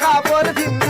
খাবর ভিন্ন